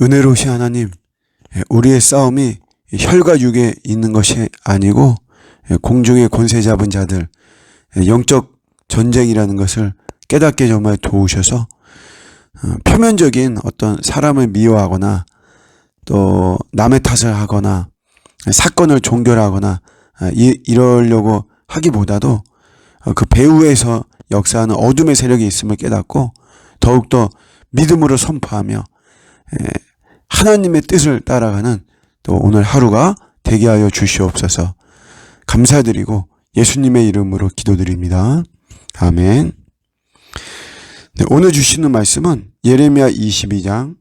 은혜로우신 하나님, 예, 우리의 싸움이 혈과 육에 있는 것이 아니고 예, 공중의 권세 잡은 자들 예, 영적 전쟁이라는 것을 깨닫게 정말 도우셔서 어, 표면적인 어떤 사람을 미워하거나 또 남의 탓을 하거나 사건을 종결하거나 아, 이, 이러려고 하기보다도 어, 그 배후에서 역사하는 어둠의 세력이 있음을 깨닫고 더욱더 믿음으로 선포하며 에, 하나님의 뜻을 따라가는 또 오늘 하루가 되게 하여 주시옵소서 감사드리고 예수님의 이름으로 기도드립니다. 아멘. 네, 오늘 주시는 말씀은 예레미야 22장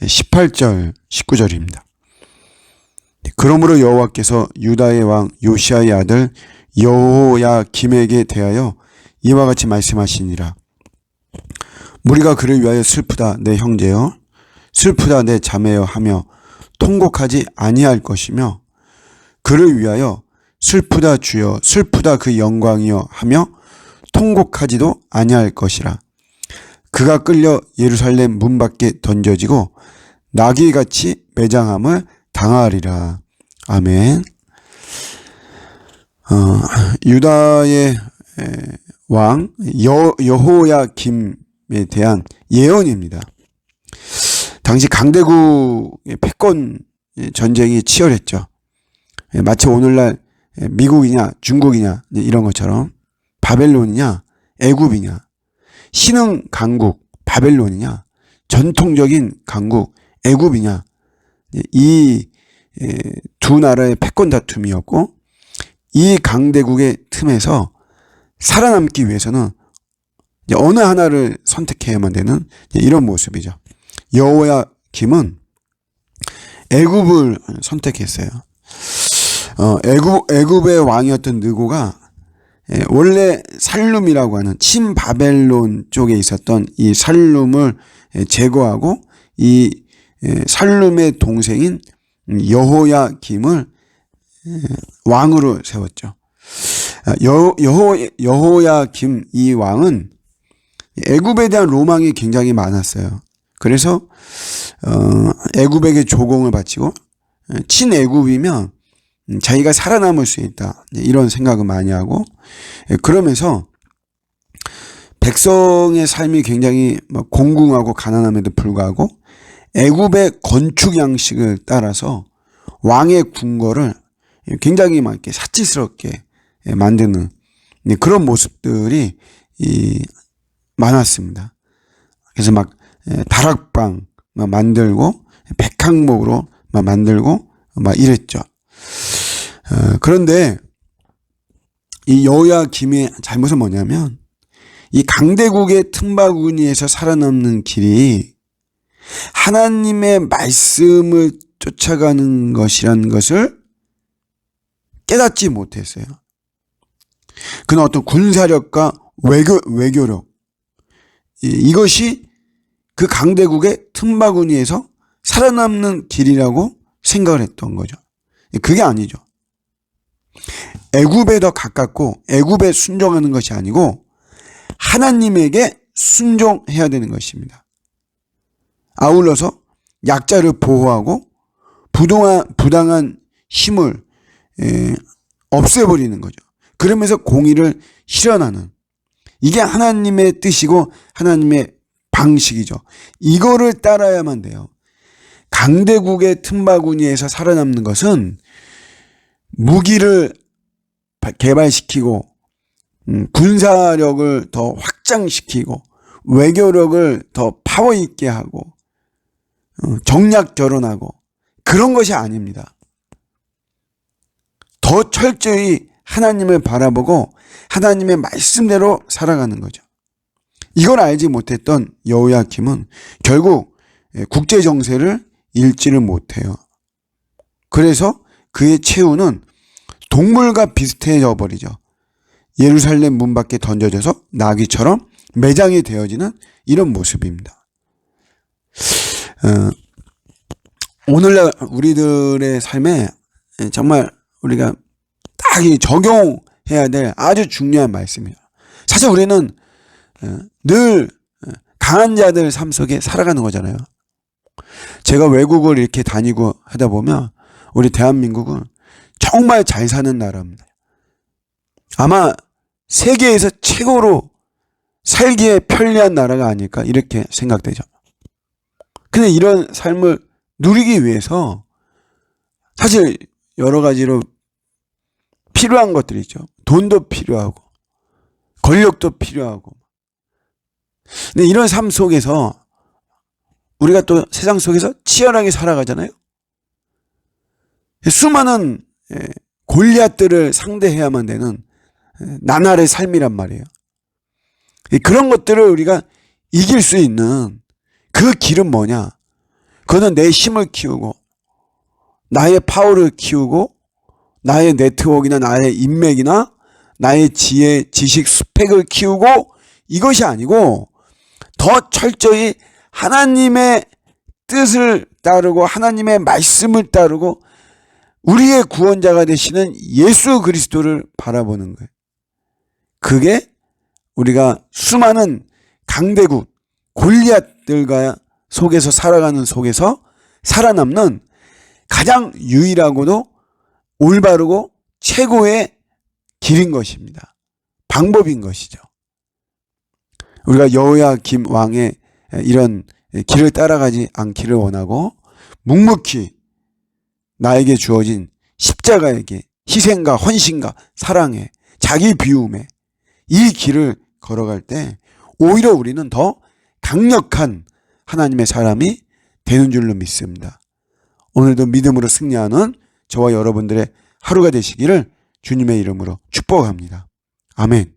18절 19절입니다. 그러므로 여호와께서 유다의 왕 요시아의 아들 여호야 김에게 대하여 이와 같이 말씀하시니라. 우리가 그를 위하여 슬프다 내 형제여 슬프다 내 자매여 하며 통곡하지 아니할 것이며 그를 위하여 슬프다 주여 슬프다 그 영광이여 하며 통곡하지도 아니할 것이라. 그가 끌려 예루살렘 문 밖에 던져지고 나귀같이 매장함을 당하리라. 아멘. 어, 유다의 에, 왕 여, 여호야 김에 대한 예언입니다. 당시 강대국의 패권 전쟁이 치열했죠. 예, 마치 오늘날 미국이냐 중국이냐 이런 것처럼 바벨론이냐 애굽이냐 신흥 강국 바벨론이냐 전통적인 강국 애굽이냐 이 두 나라의 패권 다툼이었고 이 강대국의 틈에서 살아남기 위해서는 어느 하나를 선택해야만 되는 이런 모습이죠. 여호야 김은 애굽을 선택했어요. 어, 애굽 애굽의 왕이었던 느고가 예, 원래 살룸이라고 하는 친바벨론 쪽에 있었던 이 살룸을 예, 제거하고 이 예, 살룸의 동생인 여호야 김을 왕으로 세웠죠. 아, 여, 여호, 여호야 김 이 왕은 애굽에 대한 로망이 굉장히 많았어요. 그래서 어, 애굽에게 조공을 바치고 친애굽이면 자기가 살아남을 수 있다 이런 생각을 많이 하고 그러면서 백성의 삶이 굉장히 뭐 공궁하고 가난함에도 불구하고 애굽의 건축 양식을 따라서 왕의 궁궐을 굉장히 막 이렇게 사치스럽게 만드는 그런 모습들이 많았습니다. 그래서 막 다락방 만들고 백항목으로 만들고 막 이랬죠. 어, 그런데 이 여호야 김의 잘못은 뭐냐면 이 강대국의 틈바구니에서 살아남는 길이 하나님의 말씀을 쫓아가는 것이라는 것을 깨닫지 못했어요. 그는 어떤 군사력과 외교, 외교력, 이것이 그 강대국의 틈바구니에서 살아남는 길이라고 생각을 했던 거죠. 그게 아니죠. 애굽에 더 가깝고 애굽에 순종하는 것이 아니고 하나님에게 순종해야 되는 것입니다. 아울러서 약자를 보호하고 부동한, 부당한 힘을 에, 없애버리는 거죠. 그러면서 공의를 실현하는 이게 하나님의 뜻이고 하나님의 방식이죠. 이거를 따라야만 돼요. 강대국의 틈바구니에서 살아남는 것은 무기를 개발시키고 음, 군사력을 더 확장시키고 외교력을 더 파워 있게 하고 어, 정략 결혼하고 그런 것이 아닙니다. 더 철저히 하나님을 바라보고 하나님의 말씀대로 살아가는 거죠. 이걸 알지 못했던 여호야킴은 결국 국제 정세를 읽지를 못해요. 그래서 그의 최후는 동물과 비슷해져 버리죠. 예루살렘 문 밖에 던져져서 나귀처럼 매장이 되어지는 이런 모습입니다. 어, 오늘날 우리들의 삶에 정말 우리가 딱 적용해야 될 아주 중요한 말씀이에요. 사실 우리는 어, 늘 어, 강한 자들 삶 속에 살아가는 거잖아요. 제가 외국을 이렇게 다니고 하다 보면 우리 대한민국은 정말 잘 사는 나라입니다. 아마 세계에서 최고로 살기에 편리한 나라가 아닐까 이렇게 생각되죠. 근데 이런 삶을 누리기 위해서 사실 여러 가지로 필요한 것들이 있죠. 돈도 필요하고 권력도 필요하고. 근데 이런 삶 속에서 우리가 또 세상 속에서 치열하게 살아가잖아요. 수많은 예, 골리앗들을 상대해야만 되는 예, 나날의 삶이란 말이에요. 이 그런 것들을 우리가 이길 수 있는 그 길은 뭐냐? 그거는 내 힘을 키우고 나의 파워를 키우고 나의 네트워크나 나의 인맥이나 나의 지혜, 지식, 스펙을 키우고 이것이 아니고 더 철저히 하나님의 뜻을 따르고 하나님의 말씀을 따르고 우리의 구원자가 되시는 예수 그리스도를 바라보는 거예요. 그게 우리가 수많은 강대국 골리앗들과 속에서 살아가는 속에서 살아남는 가장 유일하고도 올바르고 최고의 길인 것입니다. 방법인 것이죠. 우리가 여호야김 왕의 이런 길을 따라가지 않기를 원하고 묵묵히 나에게 주어진 십자가에게 희생과 헌신과 사랑에 자기 비움에 이 길을 걸어갈 때 오히려 우리는 더 강력한 하나님의 사람이 되는 줄로 믿습니다. 오늘도 믿음으로 승리하는 저와 여러분들의 하루가 되시기를 주님의 이름으로 축복합니다. 아멘.